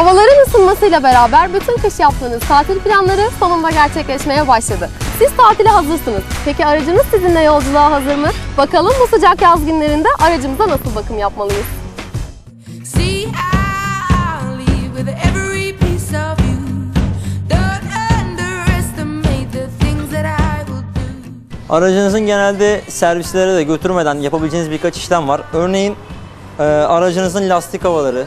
Havaların ısınmasıyla beraber bütün kış yaptığınız tatil planları sonunda gerçekleşmeye başladı. Siz tatile hazırsınız. Peki aracınız sizinle yolculuğa hazır mı? Bakalım bu sıcak yaz günlerinde aracımıza nasıl bakım yapmalıyız? See, I'll leave with every piece of you. Don't underestimate the things that I will do. Aracınızın genelde servislere de götürmeden yapabileceğiniz birkaç işlem var. Örneğin e, aracınızın lastik havaları,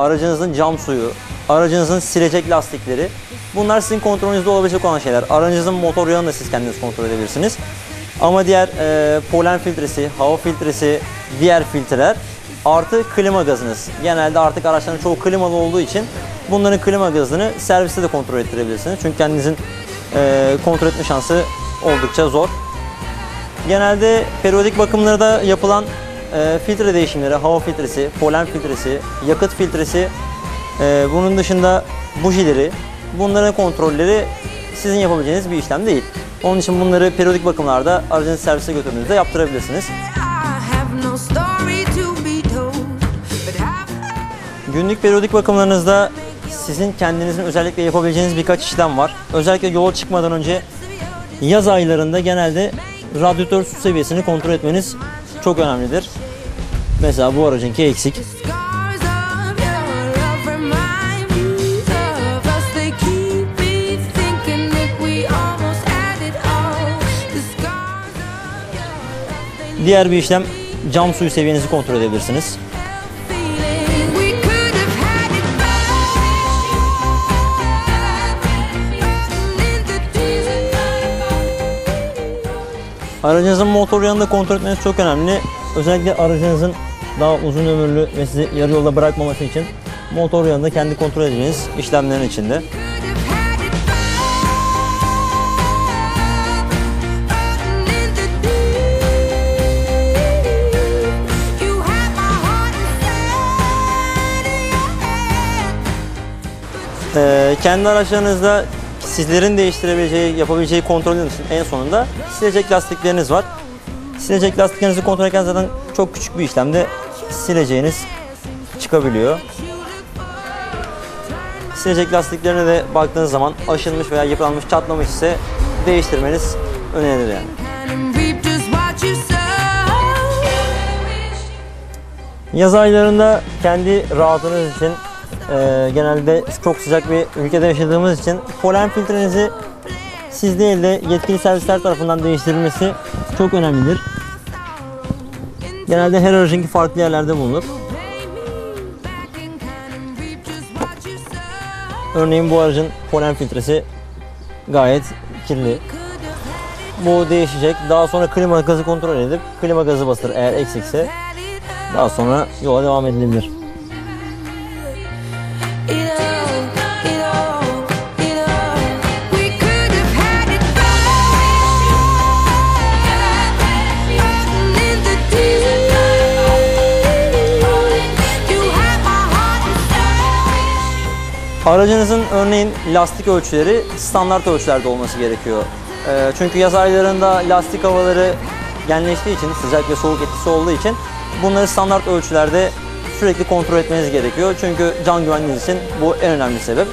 aracınızın cam suyu, aracınızın silecek lastikleri. Bunlar sizin kontrolünüzde olabilecek olan şeyler. Aracınızın motor yağını da siz kendiniz kontrol edebilirsiniz. Ama diğer e, polen filtresi, hava filtresi, diğer filtreler artı klima gazınız. Genelde artık araçların çoğu klimalı olduğu için bunların klima gazını serviste de kontrol ettirebilirsiniz. Çünkü kendinizin e, kontrol etme şansı oldukça zor. Genelde periyodik bakımlarda yapılan e, filtre değişimleri, hava filtresi, polen filtresi, yakıt filtresi, e, bunun dışında bujileri, bunların kontrolleri sizin yapabileceğiniz bir işlem değil. Onun için bunları periyodik bakımlarda aracınızı servise götürdüğünüzde yaptırabilirsiniz. Günlük periyodik bakımlarınızda sizin kendinizin özellikle yapabileceğiniz birkaç işlem var. Özellikle yola çıkmadan önce yaz aylarında genelde radyatör su seviyesini kontrol etmeniz çok önemlidir. Mesela bu aracınki eksik. Diğer bir işlem cam suyu seviyenizi kontrol edebilirsiniz. Aracınızın motor yağını da kontrol etmeniz çok önemli. Özellikle aracınızın daha uzun ömürlü ve sizi yarı yolda bırakmaması için motor yağını da kendi kontrol edeceğiniz işlemlerin içinde. Ee, kendi araçlarınızda sizlerin değiştirebileceği, yapabileceği kontrolün için en sonunda silecek lastikleriniz var. Silecek lastiklerinizi kontrol ederken zaten çok küçük bir işlemde sileceğiniz çıkabiliyor. Silecek lastiklerine de baktığınız zaman aşınmış veya yıpranmış, çatlamış ise değiştirmeniz önerilir yani. Yaz aylarında kendi rahatınız için e, genelde çok sıcak bir ülkede yaşadığımız için polen filtrenizi siz değil de yetkili servisler tarafından değiştirilmesi çok önemlidir. Genelde her aracınki farklı yerlerde bulunur. Örneğin bu aracın polen filtresi gayet kirli. Bu değişecek. Daha sonra klima gazı kontrol edip klima gazı basılır eğer eksikse. Daha sonra yola devam edilebilir. Aracınızın örneğin lastik ölçüleri standart ölçülerde olması gerekiyor. Ee, çünkü yaz aylarında lastik havaları genleştiği için, sıcak ve soğuk etkisi olduğu için bunları standart ölçülerde sürekli kontrol etmeniz gerekiyor. Çünkü can güvenliğiniz için bu en önemli sebep.